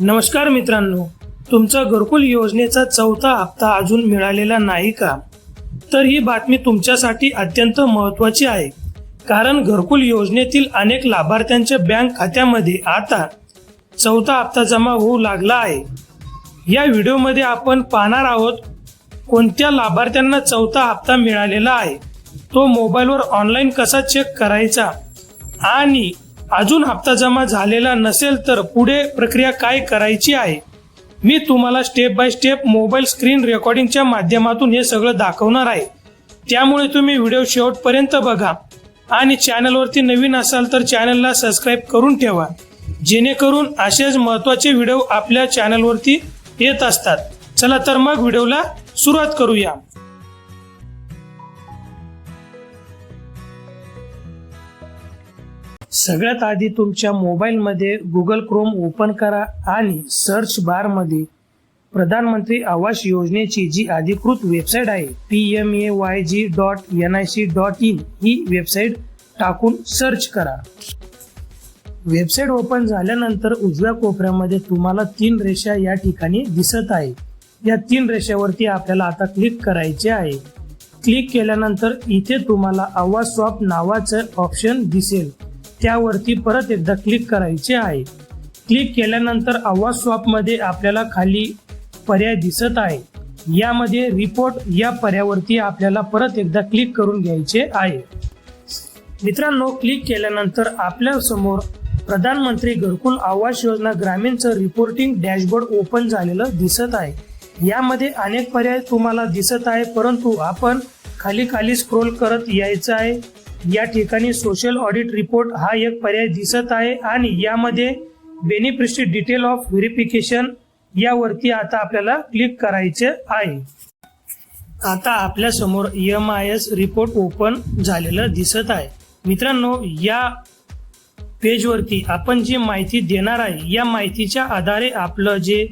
नमस्कार मित्रांनो तुमचा घरकुल योजनेचा चौथा हप्ता अजून मिळालेला नाही का? तर ही बातमी तुमच्यासाठी अत्यंत महत्त्वाची आहे कारण घरकुल योजनेतील अनेक लाभार्थ्यांच्या बँक खात्यामध्ये आता चौथा हप्ता जमा होऊ लागला आहे. या व्हिडिओमध्ये आपण पाहणार आहोत कोणत्या लाभार्थ्यांना चौथा हप्ता मिळालेला आहे तो मोबाईलवर ऑनलाईन कसा चेक करायचा आणि अजून हप्ता जमा झालेला नसेल तर पुढे प्रक्रिया काय करायची आहे? मी तुम्हाला step by step mobile screen रेकॉर्डिंगच्या माध्यमातून हे सगळं दाखवणार आहे. त्यामुळे तुम्ही व्हिडिओ शेवटपर्यंत बघा. आणि चॅनलवरती नवीन असाल तर चॅनलला सबस्क्राईब करून ठेवा. जेणेकरून असेच महत्त्वाचे व्हिडिओ आपल्या चॅनलवरती येत असतात. चला तर मग व्हिडिओला सुरुवात करूया. सगळ्यात आधी तुमच्या मोबाईलमध्ये गुगल क्रोम ओपन करा आणि सर्च बारमध्ये प्रधानमंत्री आवास योजनेची जी अधिकृत वेबसाईट आहे P M A Y G dot N I C dot in he website टाकून सर्च करा. वेबसाईट ओपन झाल्यानंतर उजव्या कोपऱ्यामध्ये तुम्हाला तीन रेषा या ठिकाणी दिसत आहे. या तीन रेषावरती आपल्याला आता क्लिक करायचे आहे. क्लिक केल्यानंतर इथे तुम्हाला आवाज स्वॉप नावाचं ऑप्शन दिसेल. त्यावरती परत एकदा क्लिक करायचे आहे. क्लिक केल्यानंतर आवाज स्वॉपमध्ये आपल्याला खाली पर्याय दिसत आहे. यामध्ये रिपोर्ट या पर्यावरती आपल्याला परत एकदा क्लिक करून घ्यायचे आहे. मित्रांनो क्लिक केल्यानंतर आपल्यासमोर प्रधानमंत्री घरकुल Awas Yojana ग्रामीणचं reporting dashboard open झालेलं दिसत आहे. यामध्ये अनेक पर्याय तुम्हाला दिसत आहे परंतु आपण खाली खाली स्क्रोल करत यायचं आहे. या ठिकाणी सोशल ऑडिट रिपोर्ट हा एक पर्याय दिसत आहे आणि यामध्ये बेनिफिशरी डिटेल ऑफ व्हेरिफिकेशन यावरती आता आपल्याला क्लिक करायचे आहे. आता आपल्यासमोर M I S report open झालेलं दिसत आहे. मित्रांनो या पेजवरती आपण जी माहिती देणार आहे या माहितीच्या आधारे आपलं जे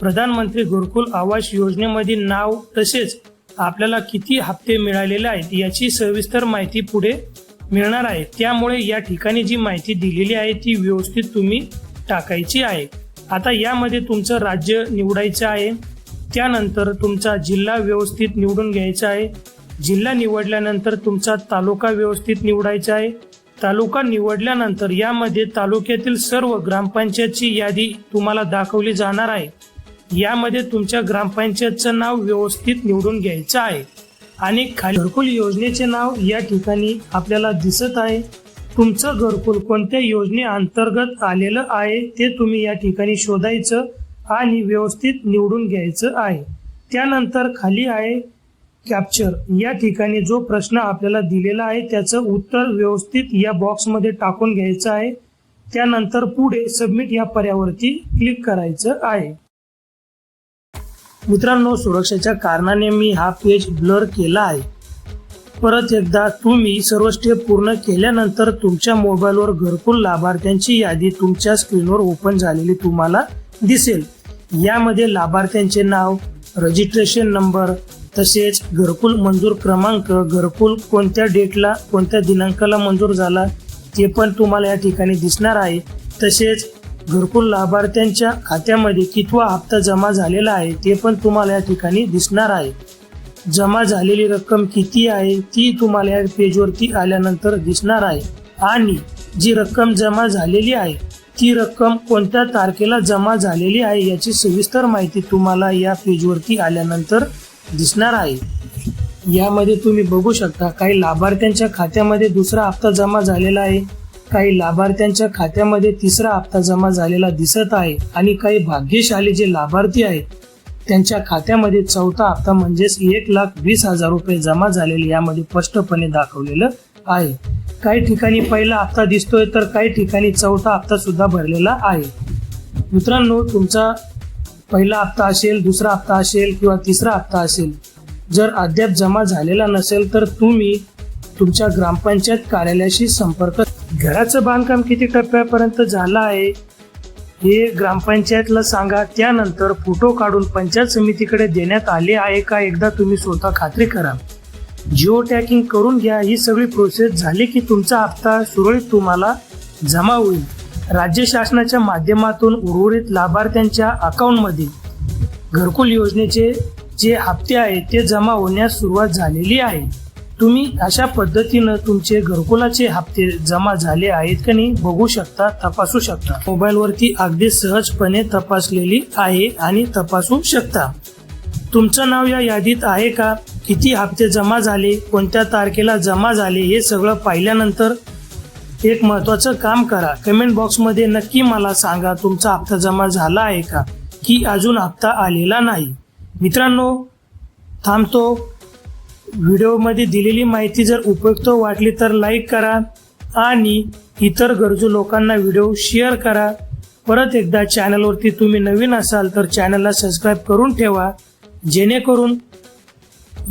प्रधानमंत्री घरकुल आवास योजनेमध्ये नाव तसेच आपल्याला किती हप्ते मिळालेले आहेत याची सविस्तर माहिती पुढे मिळणार आहे. त्यामुळे या ठिकाणी जी माहिती दिलेली आहे ती व्यवस्थित तुम्ही टाकायची आहे. आता यामध्ये तुमचं राज्य निवडायचं आहे. त्यानंतर तुमचा जिल्हा व्यवस्थित निवडून घ्यायचा आहे. जिल्हा निवडल्यानंतर तुमचा तालुका व्यवस्थित निवडायचा आहे. तालुका निवडल्यानंतर यामध्ये तालुक्यातील सर्व ग्रामपंचायतची यादी तुम्हाला दाखवली जाणार आहे. यामध्ये तुमच्या ग्रामपंचायतचं नाव व्यवस्थित निवडून घ्यायचं आहे. आणि खाली घरकुल योजनेचे नाव या ठिकाणी आपल्याला दिसत आहे. तुमचं घरकुल कोणत्या योजनेअंतर्गत आलेलं आहे ते तुम्ही या ठिकाणी शोधायचं आणि व्यवस्थित निवडून घ्यायचं आहे. त्यानंतर खाली आहे कॅप्चर या ठिकाणी जो प्रश्न आपल्याला दिलेला आहे त्याचं उत्तर व्यवस्थित या बॉक्समध्ये टाकून घ्यायचं आहे. त्यानंतर पुढे सबमिट या पर्यावरती क्लिक करायचं आहे. मित्रांनो सुरक्षेच्या कारणाने मी हा पेज ब्लर केला आहे. परत एकदा तुम्ही सर्व स्टेप पूर्ण केल्यानंतर तुमच्या मोबाईलवर घरकुल लाभार्थ्यांची यादी तुमच्या स्क्रीनवर ओपन झालेली तुम्हाला दिसेल. यामध्ये लाभार्थ्यांचे नाव रजिस्ट्रेशन नंबर तसेच घरकुल मंजूर क्रमांक घरकुल कोणत्या डेटला कोणत्या दिनांकाला मंजूर झाला ते पण तुम्हाला या ठिकाणी दिसणार आहे. तसेच घरकुल लाभार्थ्यांच्या खात्यामध्ये कितवा हप्ता जमा झालेला आहे ते पण तुम्हाला या ठिकाणी दिसणार आहे. जमा झालेली रक्कम किती आहे ती तुम्हाला या पेजवरती आल्यानंतर दिसणार आहे. आणि जी रक्कम जमा झालेली आहे ती रक्कम कोणत्या तारखेला जमा झालेली आहे याची सविस्तर माहिती तुम्हाला या पेजवरती आल्यानंतर दिसणार आहे. यामध्ये तुम्ही बघू शकता काही लाभार्थ्यांच्या खात्यामध्ये दुसरा हप्ता जमा झालेला आहे काही लाभार्थ्यांच्या खात्यामध्ये तिसरा हप्ता जमा झालेला दिसत आहे आणि काही भाग्यशाली जे लाभार्थी आहेत त्यांच्या खात्यामध्ये चौथा हप्ता म्हणजेच एक लाख वीस हजार रुपये जमा झालेले यामध्ये स्पष्टपणे दाखवलेलं आहे. काही ठिकाणी पहिला हप्ता दिसतोय तर काही ठिकाणी चौथा हप्ता सुद्धा भरलेला आहे. मित्रांनो तुमचा पहिला हप्ता असेल दुसरा हप्ता असेल किंवा तिसरा हप्ता असेल जर अद्याप जमा झालेला नसेल तर तुम्ही तुमच्या ग्रामपंचायत कार्यालयाशी संपर्क घराचं बांधकाम किती टप्प्यापर्यंत झालं आहे हे ग्रामपंचायतला सांगा. त्यानंतर फोटो काढून पंचायत समितीकडे देण्यात आले आहे का एकदा तुम्ही स्वतः खात्री करा. जिओ टॅकिंग करून घ्या. ही सगळी प्रोसेस झाली की तुमचा हप्ता सुरळीत तुम्हाला जमा होईल. राज्य शासनाच्या माध्यमातून उर्वरित लाभार्थ्यांच्या अकाउंटमध्ये घरकुल योजनेचे जे हप्ते आहेत ते जमा होण्यास सुरुवात झालेली आहे. तुम्ही अशा पद्धतीनं तुमचे घरकुलाचे हप्ते जमा झाले आहेत का नाही बघू शकता तपासू शकता. मोबाईलवरती अगदी सहजपणे तपासलेली आहे आणि तपासू शकता. तुमचं नाव या यादीत आहे का? किती हप्ते जमा झाले? कोणत्या तारखेला जमा झाले? हे सगळं पाहिल्यानंतर एक महत्त्वाचं काम करा. कमेंट बॉक्समध्ये नक्की मला सांगा तुमचा हप्ता जमा झाला आहे का? की अजून हप्ता आलेला नाही? मित्रांनो थांबतो. व्हिडिओमध्ये दिलेली माहिती जर उपयुक्त वाटली तर लाईक करा आणि इतर गरजू लोकांना व्हिडिओ शेअर करा. परत एकदा चॅनलवरती तुम्ही नवीन असाल तर चॅनलला सबस्क्राईब करून ठेवा जेणेकरून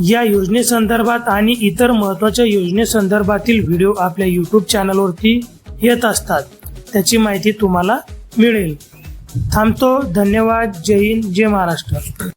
या योजनेसंदर्भात आणि इतर महत्त्वाच्या योजनेसंदर्भातील व्हिडिओ आपल्या यूट्यूब चॅनलवरती येत असतात. त्याची माहिती तुम्हाला मिळेल. थांबतो. धन्यवाद. जय हिंद. जय महाराष्ट्र.